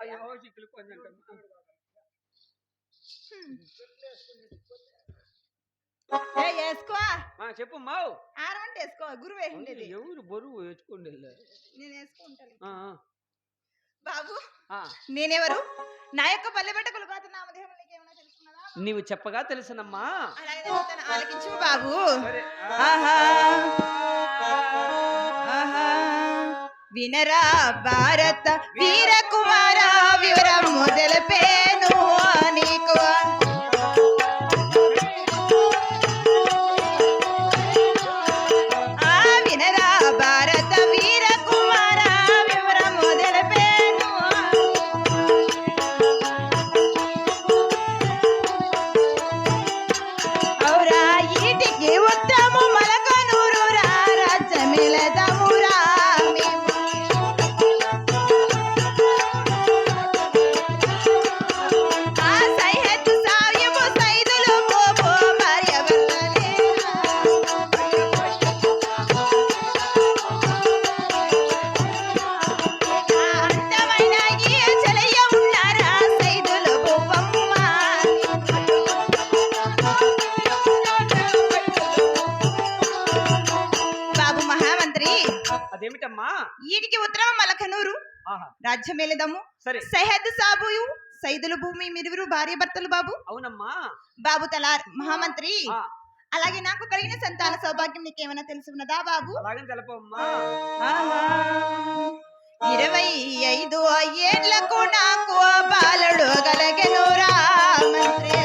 అయ్యో చిక్కులు కొంచెం ఏ, వేసుకో. చెప్పు మావు. ఆరమంటే వేసుకో గురువు వేసిండేది. ఎవరు బరువు వేసుకోండి నేను వేసుకుంటాను. ఆ, బాబు ఆ. నేనెవరు? నా యొక్క పల్లె బట్ట కొలుకాత నామదేహం నీవు చెప్పగా తెలుసునమ్మా. ఆలకించు బాబు. వినరా భారత వీర కుమార వివరం మొదలుపేను నీకు. రాజ్యమేలదము సరే. సహద్ సాబుయు సైదుల భూమి మిరువురు భార్య భర్తలు బాబు. అవునమ్మా. బాబు తలార్ మహామంత్రి. అలాగే నాకు కలిగిన సంతాన సౌభాగ్యం నీకేమైనా తెలుసున్నదా బాబు. ఇరవై ఐదు ఏళ్ళకు నాకు బాలుడు గలగెను మంగుళహారమే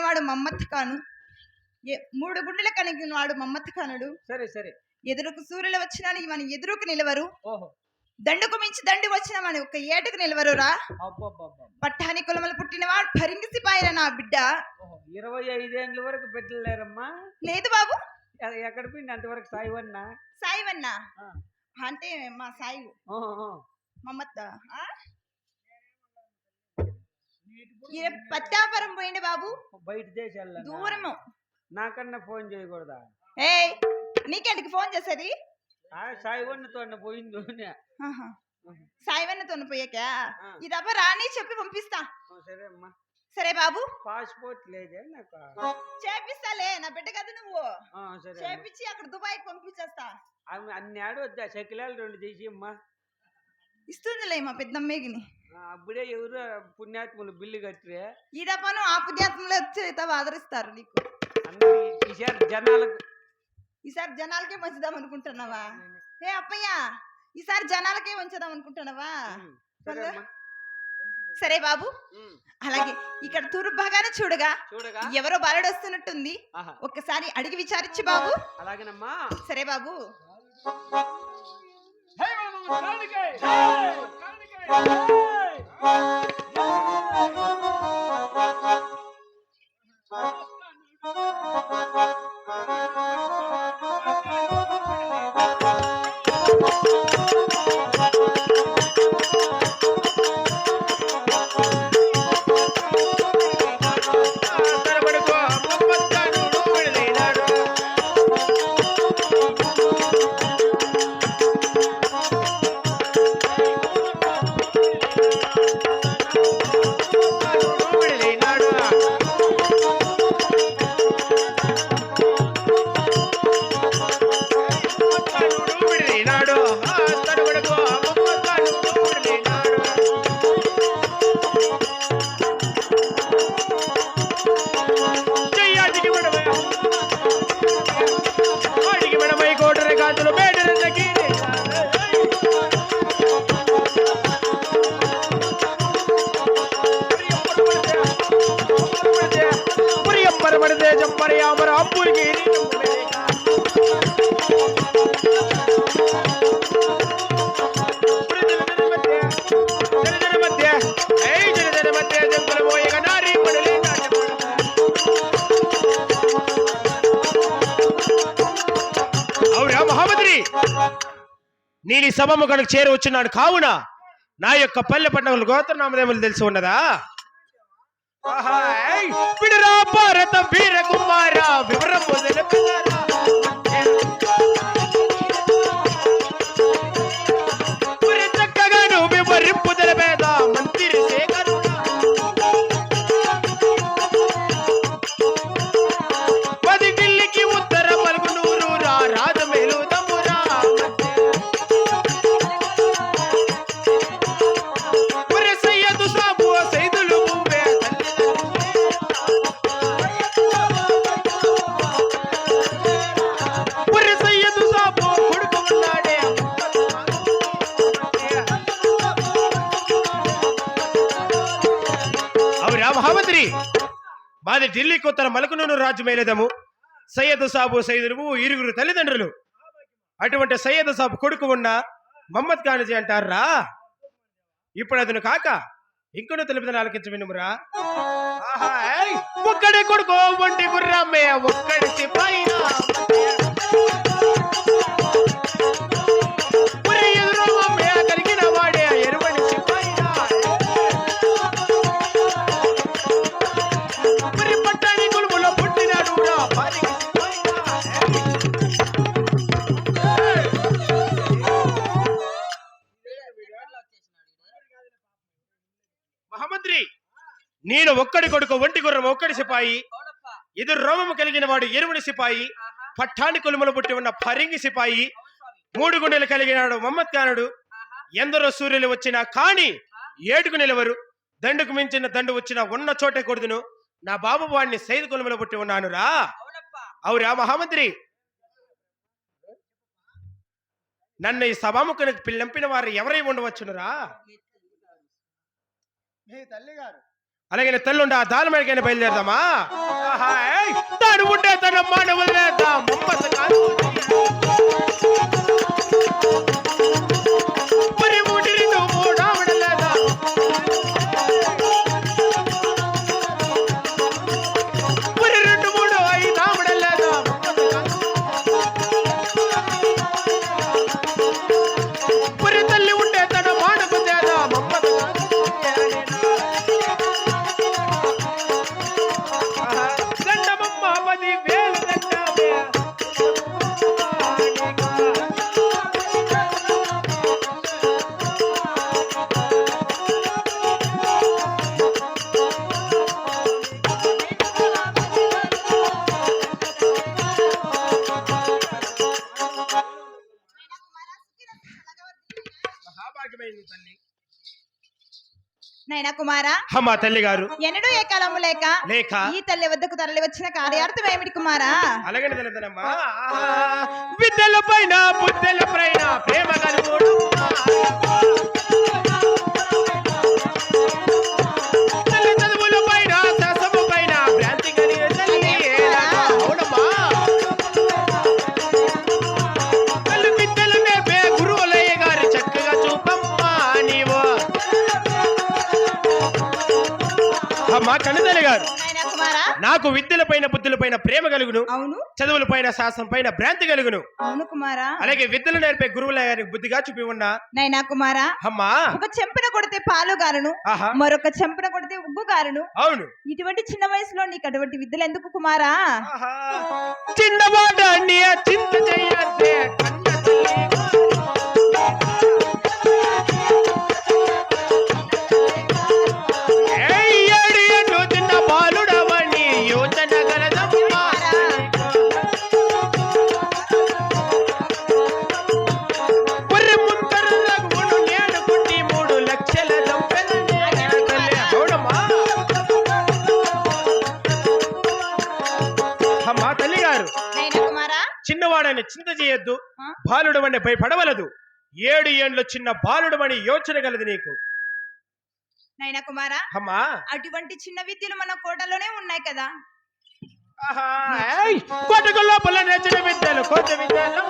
మంగళవారం పుట్టినవాడు మమ్మత్ ఖాను ఏ- మూడు గుండెల కలిగిన వాడు మమ్మత్ ఖానుడు సరే సరే. ఎదురుకు సూర్యులు వచ్చినా మన ఎదురుకు నిలవరు. ఓహో. దండుకు మించి దండు వచ్చిన మన ఒక ఏటుకు నిలవరురా. పట్టాని కులములు పుట్టినవాడు భరింగి సిపాయిరా నా బిడ్డ. ఓహో ఇరవై ఐదేండ్ల వరకు పెట్టలేరమ్మా. లేదు బాబు. ఎక్కడ పోయింది అంతవరకు సాయివన్నా? సాయివన్నా. అంటే మా సాయి. మమ్మత్త పత్తాపురం పోయిండు బాబు? బయట దేశాల దూరము. నాకన్నా ఫోన్ చేయకూడదా? ఏయ్ నీకెందుకు ఫోన్ చేసేది? ఆ సాయివన్నతో పోయింది. సాయివన్నతో పోయాక. ఇదబ్బా రాని చెప్పి పంపిస్తా. సరే అమ్మా. సరే బాబు. పాస్పోర్ట్ లేదే నాకు. చేపిస్తాలే నా బిడ్డ కదా నువ్వు. చేపించి అక్కడ దుబాయ్కి పంపించేస్తా. అన్ని ఆడు వద్దా శకిలాలు రెండు తీసి అమ్మా. ఇస్తుందిలే మా పెద్దమ్మేగిని ఆ, అప్పుడే ఎవరు పుణ్యాత్ములు బిల్లు కట్టిరే? ఈడపను ఆ పుణ్యాత్మలో వచ్చి ఆదరిస్తారు నీకు. ఈసారి జనాలకు ఈసారి జనాలకే పంచుదాం అనుకుంటున్నావా? ఏ అప్పయ్య ఈసారి జనాలకే ఉంచుదాం అనుకుంటున్నావా? సరే బాబు. అలాగే ఇక్కడ తూర్పు భాగాన చూడగా ఎవరో బాలుడు వస్తున్నట్టుంది. ఒక్కసారి అడిగి విచారించి బాబు. అలాగేనమ్మా. సరే బాబు. ಕಾರಣಿಕೆ నేను ఈ సభముఖకు చేరి వచ్చినాను కావున నా యొక్క పల్లె పండుగలు గోత్రనామదేములు తెలిసి ఉన్నదా? విడరా భారత వీర కుమార వివరం మరి ఢిల్లీకి ఉత్తర మలకునూరు రాజ్యమైనదము సయ్యద్ సాబు సయ్యదులు ఇరుగురు తల్లిదండ్రులు. అటువంటి సయ్యద్ సాబు కొడుకు ఉన్న మహమ్మద్ ఖానజీ అంటారా? ఇప్పుడు అతను కాక ఇంకొన తెలుపుదల ఆలకించ ఒక్కడే కొడుకు ఒంటి గుర్రమ్మే ఒక్కడి పైన. నేను ఒక్కడి కొడుకు ఒంటి గుర్రం ఒక్కడి సిపాయి. ఇది రోమము కలిగిన వాడు ఎరువుని సిపాయి. పట్టాని కొలుములు పుట్టి ఉన్న ఫరింగి సిపాయి. మూడు గుండెలు కలిగినాడు మహమ్మద్ ఖానుడు ఎందరో సూర్యులు వచ్చినా కాని ఏడుకు నిలవరు. దండుకు మించిన దండు వచ్చినా ఉన్న చోటే కొడుదును. నా బాబు వాడిని సైదు కొలుములో పుట్టి ఉన్నాను రా. అవురా మహామంత్రి. నన్ను ఈ సభాముఖునికి పిల్లంపిన వారు ఎవరై ఉండవచ్చునురా? మీ తల్లి గారు అలాగే నీ తల్లుండి ఆ దానమడికైనా బయలుదేరదామా ఆహా, ఏయ్! తాను ఉంటే తన మాట వదిలేద్దాం నైనా కుమారా? అమ్మా తల్లి గారు ఎన్నడూ ఏ కాలము లేక లేక ఈ తల్లి వద్దకు తరలి వచ్చిన కార్యార్థం ఏమిటి కుమారా? అలాగని తెలుదనమ్మా విద్యల పైన బుద్ధల పైన ప్రేమ కలుగుడు కనుతల్లి గారు. నాకు విద్యల పైన బుద్ధుల పైన ప్రేమ కలుగును. అవును. చదువుల పైన శాస్త్రం పైన భ్రాంతి కలుగును. అవును కుమారా. అలాగే విద్యలు నేర్పే గురువుల గారికి బుద్ధిగా చూపి ఉన్నా. నైనా కుమారా. అమ్మా. ఒక చెంపన కొడితే పాలు గారును. మరొక చెంపన కొడితే ఉగ్గు గారును. అవును. ఇటువంటి చిన్న వయసులో నీకు అటువంటి విద్యలు ఎందుకు కుమారా? ఆహా. చిన్నవాడ నీ చింత చేయద్దే. చిన్నవాడని చింత చేయొద్దు? బాలుడు అని భయపడవలదు. ఏడు ఏండ్లు చిన్న బాలుడు అని యోచన గలదు నీకు. నైనా కుమారా అమ్మా. అటువంటి చిన్న విద్యలు మన కోటలోనే ఉన్నాయి కదా. కోటకు లోపల నేర్చిన విద్యలు కోట విద్యలు.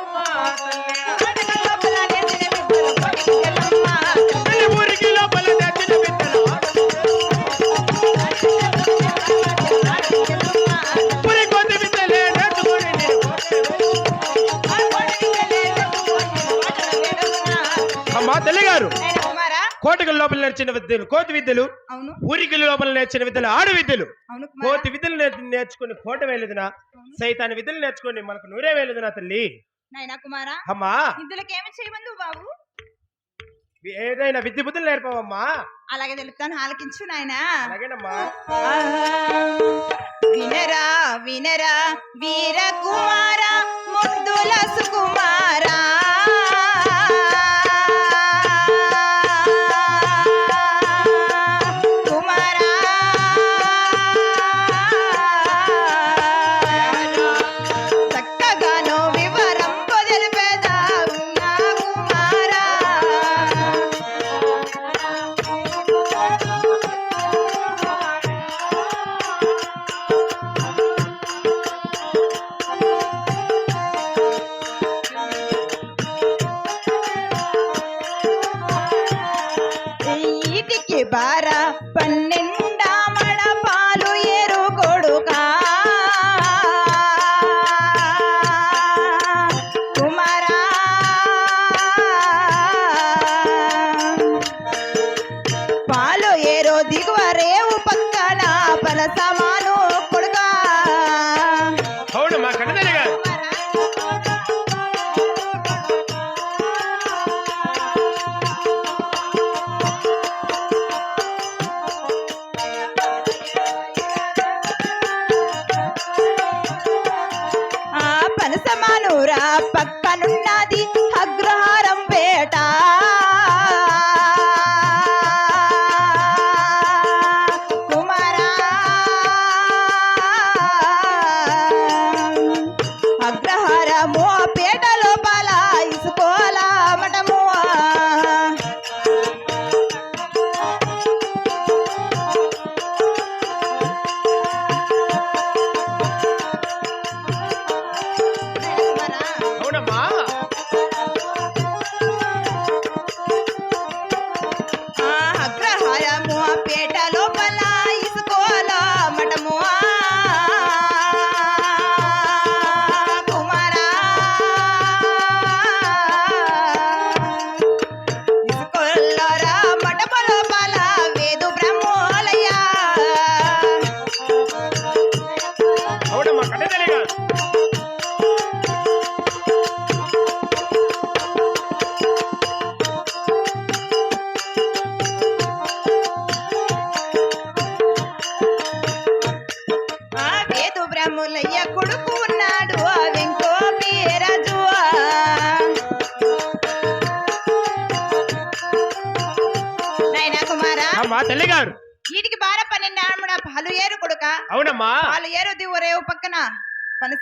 ఊరికి లోపల నేర్చిన విద్యలు అమ్మా తల్లి గారు. నైనా కుమారా? కోటకు లోపల నేర్చిన విద్యలు కోతి విద్యలు అవును. ఊరికి లోపల నేర్చిన విద్యలు ఆడు విద్యలు. కోతి విద్యలు నేర్చు- నేర్చుకుని కోట వేలేదునా సైతాన్ని విద్యలు నేర్చుకుని మనకు నూరే వేలేదునా తల్లి. అమ్మా. బాబు? ఏదైనా విద్య బుద్ధులు నేర్పవమ్మా. అలాగే తెలుపుతాను ఆలకించు నాయనా. వినరా వినరా వీర కుమార. ముద్దుల సుకుమారా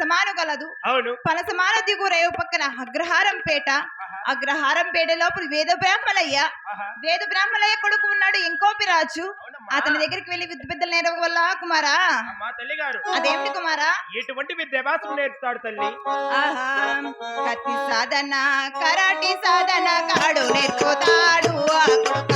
పనసమాను గలదు అవును. పనసమాన దిగు రేవు పక్కన? అగ్రహారం పేట. అగ్రహారం పేట లోపల వేద బ్రాహ్మలయ్య. వేద బ్రాహ్మలయ్య కొడుకు ఉన్నాడు ఇంకోపి రాజు. అతని దగ్గరికి వెళ్ళి విద్య పెద్దలు నేర్వ వల్ల కుమారా? అమ్మా తల్లి గారు అదేమిటి కుమారా? ఎటువంటి విద్యాభ్యాసం నేర్పుతాడు తల్లి? కత్తి సాధన కరాటి సాధన కాడు నేర్పుతాడు ఆ కొడుక.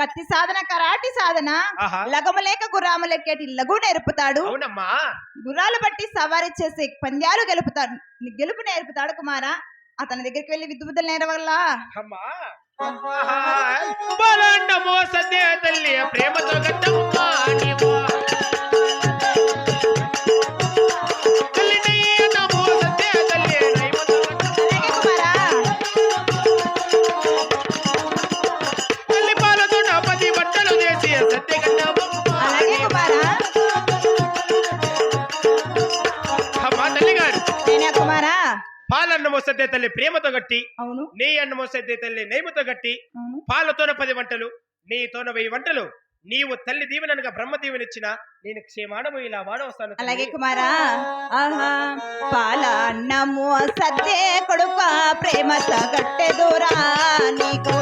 కత్తి సాధన కరాటి సాధన. లగము లేక గుర్రాము లెక్కేటి లఘు నేర్పుతాడు. అవునమ్మా. గుర్రాలు బట్టి సవారీ చేసే పంద్యాలు గెలుపుతాడు. గెలుపు నేర్పుతాడు కుమారా. అతని దగ్గరికి వెళ్ళి విద్య బుద్ధులు నేర్వగల అమ్మా. బలండమో సద్య తల్లి ప్రేమతో గట్టమ్మా తల్లి ప్రేమతో గట్టి అవును. నీ అన్నమో సద్య తల్లి నైమతో గట్టి పాలతోన పది వంటలు నీతోన వెయ్యి వంటలు నీవు తల్లి దీవెనగా బ్రహ్మ దీవెనిచ్చిన నేను క్షేమానము ఇలా వాడవస్తాను. అలాగే కుమారా. ఆహా పాల అన్నము సద్దే కొడుక ప్రేమతో గట్టెదురా నీకు.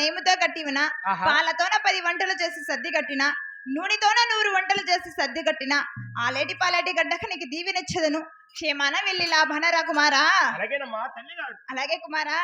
నేముతో కట్టివిన పాలతోన పది వంటలు చేసి సర్ది కట్టిన నూనెతోన నూరు వంటలు చేసి సర్ది కట్టిన ఆలేటి పాలేటి గడ్డక నీకు దీవినిచ్చదను క్షేమాన వెళ్ళి లాభాన రా కుమారా. అలాగే కుమారా.